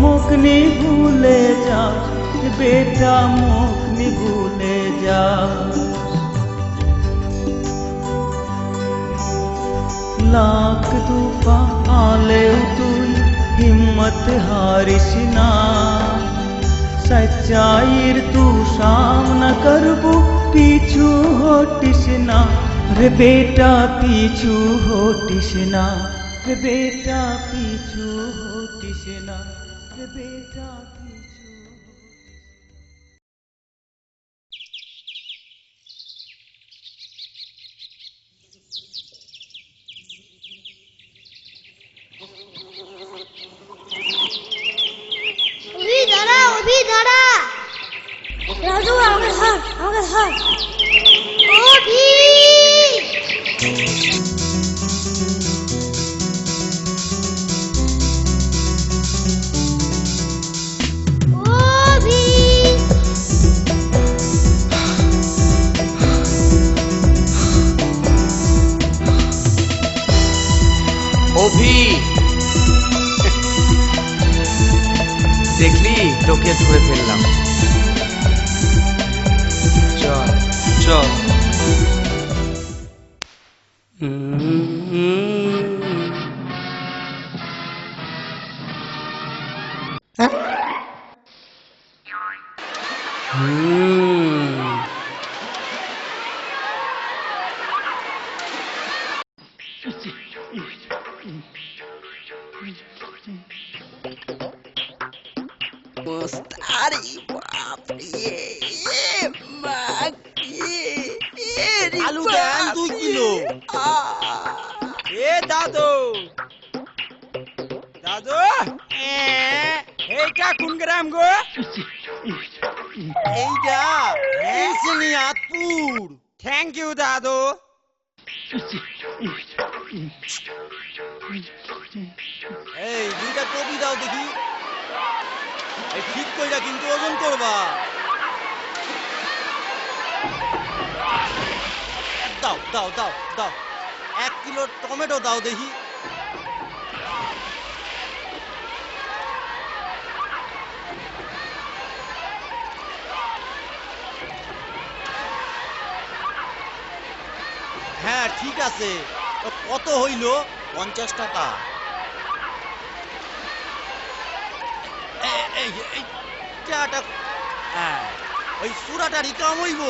मुखनी भूले जा बेटा मुखनी भूले जा। लाख तूफा आले तू हिम्मत हारिशना ना। तू सामना न करबू, पीछू होटिस ना। रे बेटा, पीछू होटिस ना। रे बेटा पी ধর দেখলি তোকে ধরে ফেললাম দাদু এইটা কোন গ্রাম গো? এইটা সিনিয়াতপুর থ্যাংক ইউ দাদু। এই দুইটা কপি দাও দেখি। এই ঠিক কইরা কিন্তু ওজন করবা। দাও দাও দাও দাও। এক কিলো টমেটো দাও দেখি। হ্যাঁ ঠিক আছে কত হইল পঞ্চাশ টাকা এই হ্যাঁ ওই সুরাটা রিকাম হইব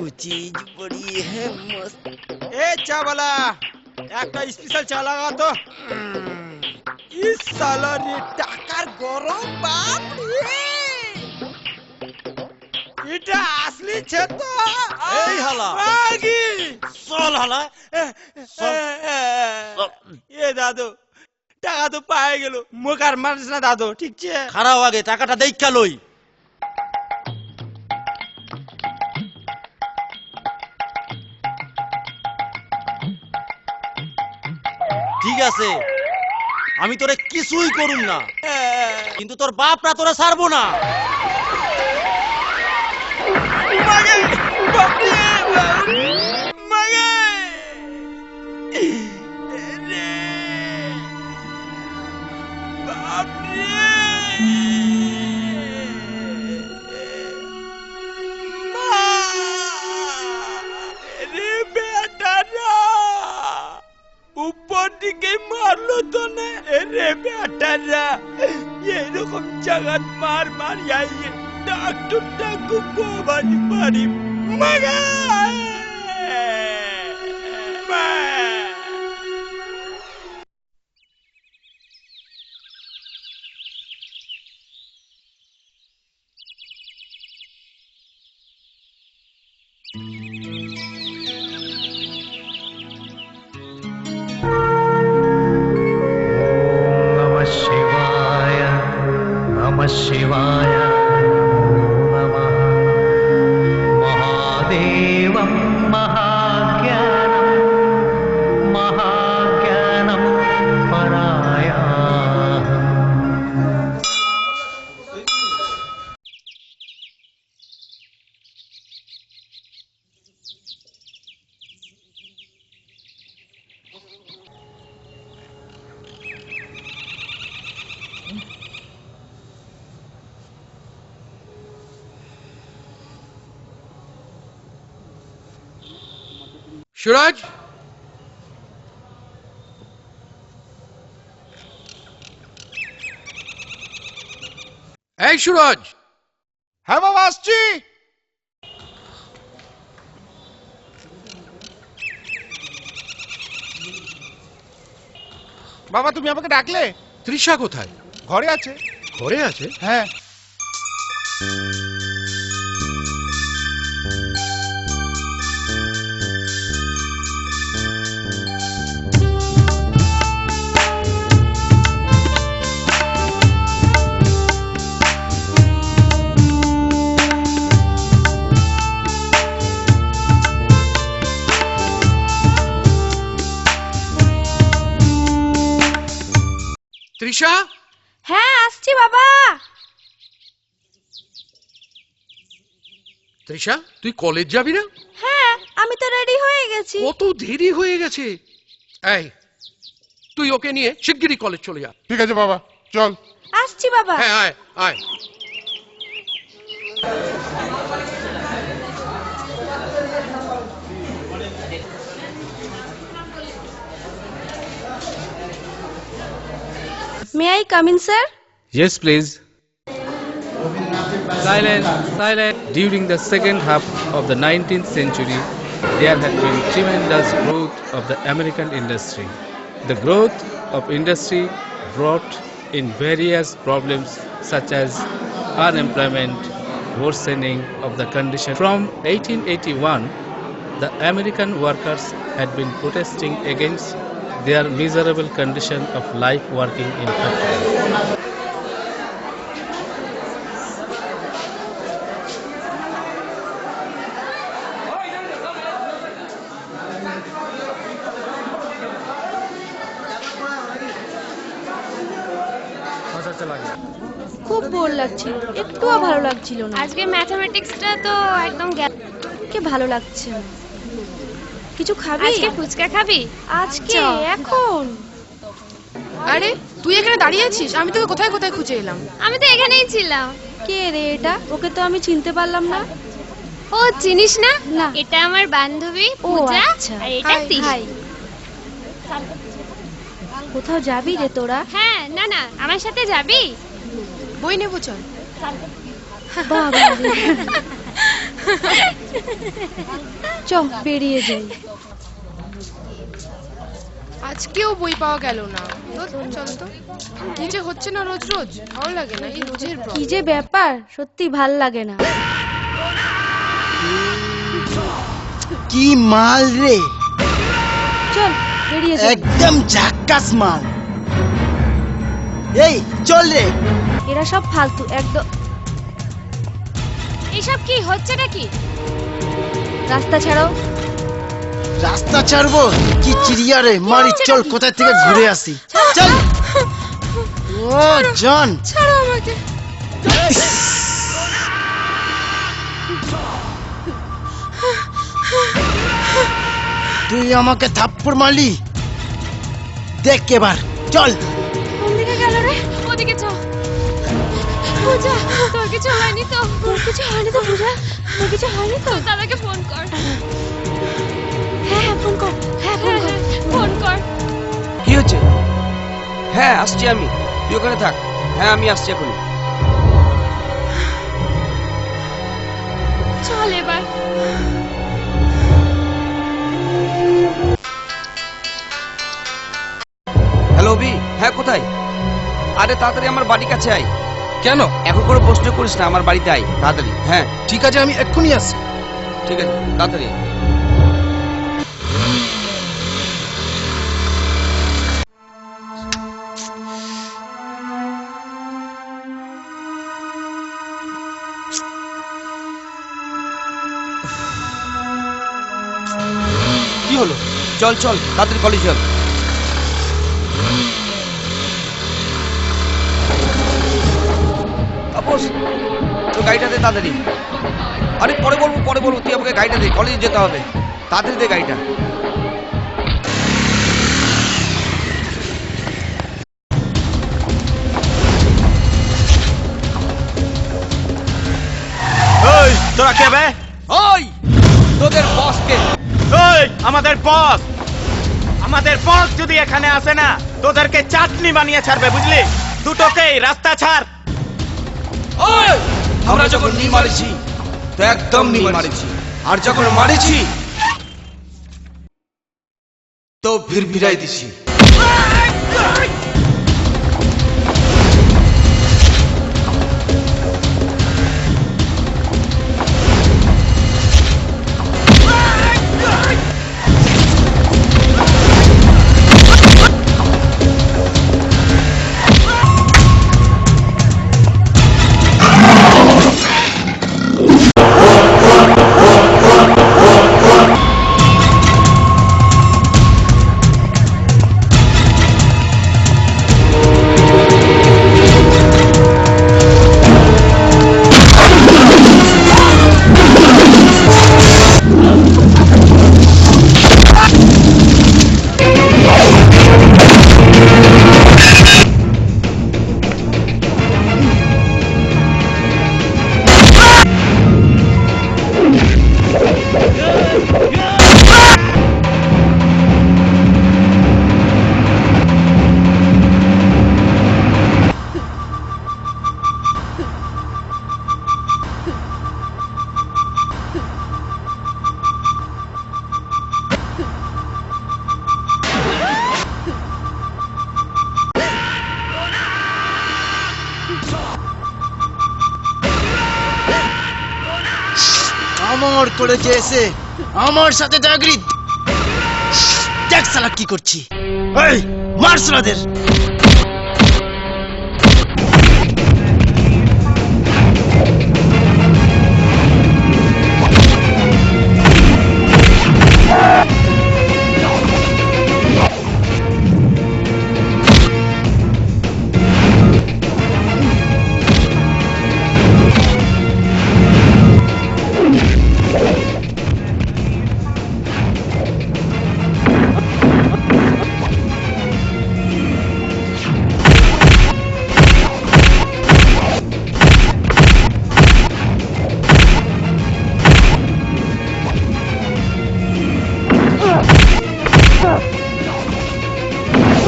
तू चीज बड़ी है मस्त এ চা বালা একটা স্পেশাল চা লাগা তো ইস সালা রে টাকার গরম বাপ রে এটা আসলি ছে তো এই হালা। মাগি চল হালা চল। এ দাদু টাকা তো পায়ে গেল মুখ আর মারিস না দাদু ঠিক আছে খারাপ আগে টাকাটা দেখা লই ঠিক আছে। আমি তোরে কিছুই করুম না। কিন্তু তোর বাপরা তোরা ছাড়বো না। মাগে উপর দিকে মারলো তো না রে বেটারা এরকম জাগাত মার মার আইয়ে ডাক্তার ডাকু কোবানি মারি মাগা সুরজ এই সুরজ হ্যাঁ বাবা আসছি বাবা তুমি আমাকে ডাকলে তৃষা কোথায় ঘরে আছে ঘরে আছে হ্যাঁ তৃষা তুই কলেজ যাবি না? হ্যাঁ আমি তো রেডি হয়ে গেছি। কত দেরি হয়ে গেছে। এই তুই ওকে নিয়ে শিগগিরই কলেজ চলে যা। ঠিক আছে বাবা চল। আসছি বাবা। হ্যাঁ আয় আয়। May I come in sir Yes, please. Silence, silence. During the second half of the 19th century, there had been tremendous growth of the American industry. The growth of industry brought in various problems such as unemployment, worsening of the condition. From 1881, the American workers had been protesting against their miserable condition of life working in factories. লাগছিল একটুও ভালো লাগছিল না। আজকে ম্যাথমেটিক্সটা তো একদম কে ভালো লাগছে? না কিছু খাবি? আজকে ফুচকা খাবি? আজকে? এখন? আরে তুই এখানে দাঁড়িয়ে আছিস? আমি তোকে কোথায় কোথায় খুঁজে এলাম? আমি তো এখানেই ছিলাম। কে রে এটা? ওকে তো আমি চিনতে পারলাম না। ও চিনিস না? না। এটা আমার বান্ধবী পূজা। আচ্ছা। আর এটা হাই কোথাও যাবি রে তোরা? হ্যাঁ না না আমার সাথে যাবি? বই নেব চল। চ বেরিয়ে যাই। আজকেও বই পাওয়া গেল না। চল তো। কি যে হচ্ছে না রোজ রোজ? ভালো লাগে না এই রোজের কি যে ব্যাপার সত্যি ভালো লাগে না। কি মাল রে? চল বেরিয়ে যাই। একদম ঝাক্কাস মাল। এই চল রে। এরা সব ফালতু একদম। এইসব কি হচ্ছে নাকি রাস্তা ছাড়ো রাস্তা ছাড়বো? কি চিড়িয়া রে? মারি চল কোথায় থেকে ঘুরে আসি? চল। ও জন। ছাড়ো আমাকে। তুই আমাকে থাপ্পড় মারলি? দেখ এবার। চল। কিছু হয়নি তো। তোর কিছু হয়নি তো পূজা? তোর কিছু হয়নি তো? দাদাকে ফোন কর। হ্যাঁ হ্যাঁ ফোন কর। হ্যাঁ ফোন কর। ফোন কর। কি হচ্ছে? হ্যাঁ আসছি আমি। তুই ওখানে থাক। হ্যাঁ আমি আসছি এখন চল এবার। হ্যালো অভি। হ্যাঁ কোথায়? আরে তাড়াতাড়ি আমার বাড়ির কাছে আয়। কেন? এখন করে প্রশ্ন করিস না, আমার বাড়িতে আয়, তাড়াতাড়ি। হ্যাঁ ঠিক আছে, আমি এক্ষুনি আসছি। ঠিক আছে, তাড়াতাড়ি আয়। হলো? চল চল, তাড়াতাড়ি কলেজ চল। তাপস তোর গাড়িটা দে তাড়াতাড়ি। আরে পরে বলব পরে বলব তুই আমাকে গাড়িটা দে কলেজে যেতে হবে। তাড়াতাড়ি দে গাড়িটা। ওই তোরা কে বে? ওই তোদের বসকে। ওই আমাদের বস। আমাদের বস যদি এখানে আসে না তোদেরকে চাটনি বানিয়ে ছাড়বে বুঝলি? দুটোকেই রাস্তা ছাড়। ওই আমরা যখন নি মারেছি তো একদম নি মারেছি আর যখন মারেছি তো ভিড় ভিড়াই দিছি। আমার সাথে দাগরি দেখ সালা কি করছি। এই! মার সালাদের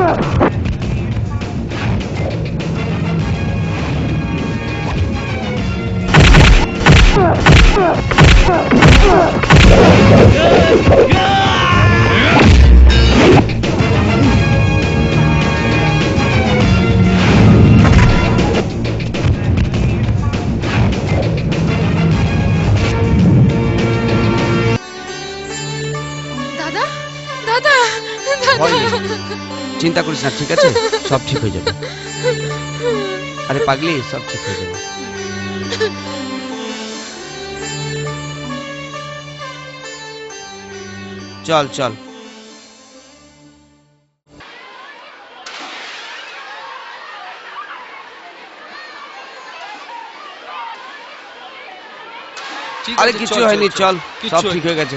দাদা চিন্তা করিস না ঠিক আছে? সব ঠিক হয়ে যাবে। আরে পাগলি সব ঠিক হয়ে যাবে। চল চল। আরে কিছু হয়নি চল। সব ঠিক হয়ে গেছে।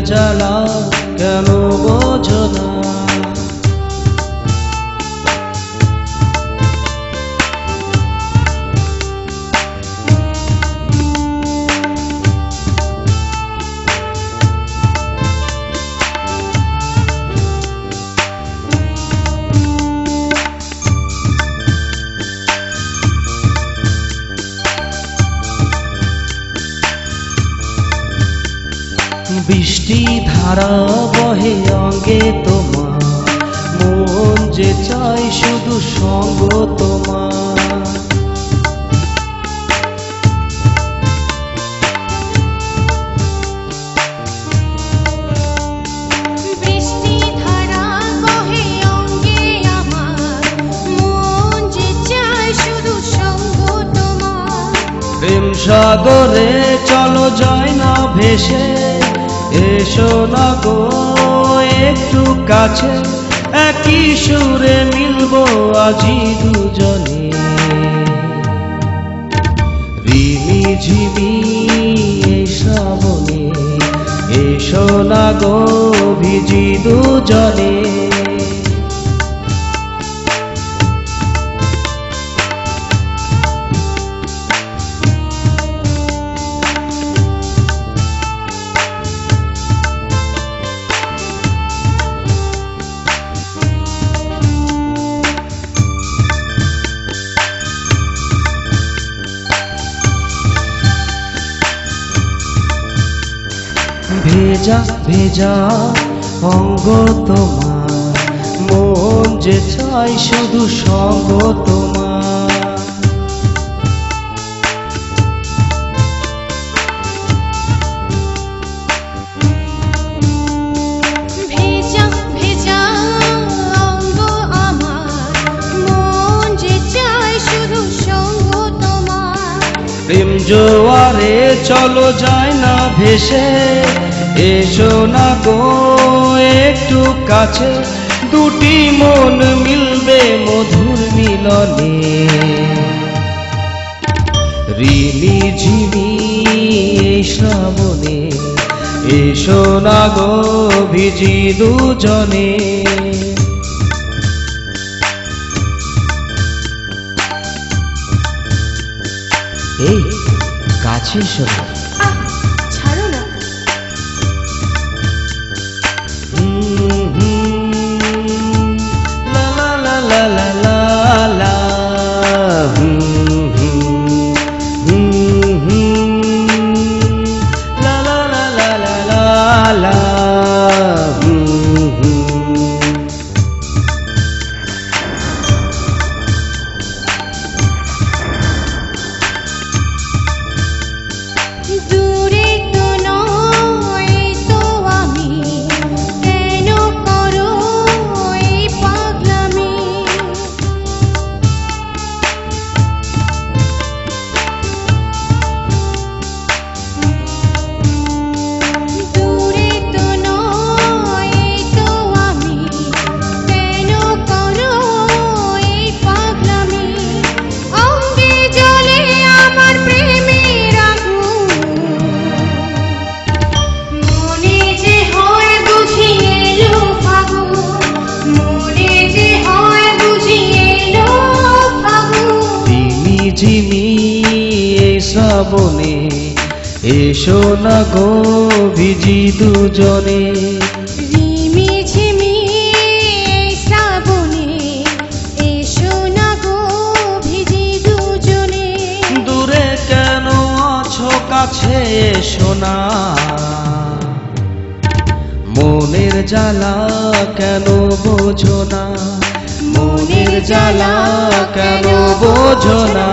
জ্বালা কেন বোঝো না? ধারা বহে অঙ্গে তোমার। মন যে চাই শুধু সঙ্গ তোমার। তোমার। প্রেম সাগরে চলো যায় না ভেসে। এসো না গো একটু কাছে, একই সুরে মিলবো আজি দুজনে। রিমি ঝিমি এই এসো না গো ভিজি দুজনে। ভেজা ভেজা অঙ্গ তোমার। মন যে চাই শুধু সঙ্গ তোমার। ভেজা ভেজা অঙ্গ আমার। মন যে শুধু সঙ্গ তোমার। প্রেম জোয়ারে চলো যায় না ভেসে। এসো না গো, একটু কাছে। দুটি মন মিলবে মধুর মিলনে। রিমি ঝিমি শ্রাবণে, এসো না গো ভিজি দুজনে। এই কাছে এসো না গো ভিজি দুজনে? কাছে এসো মনের জ্বালা কেন বোঝো না? মনের জ্বালা কেন বোঝো না?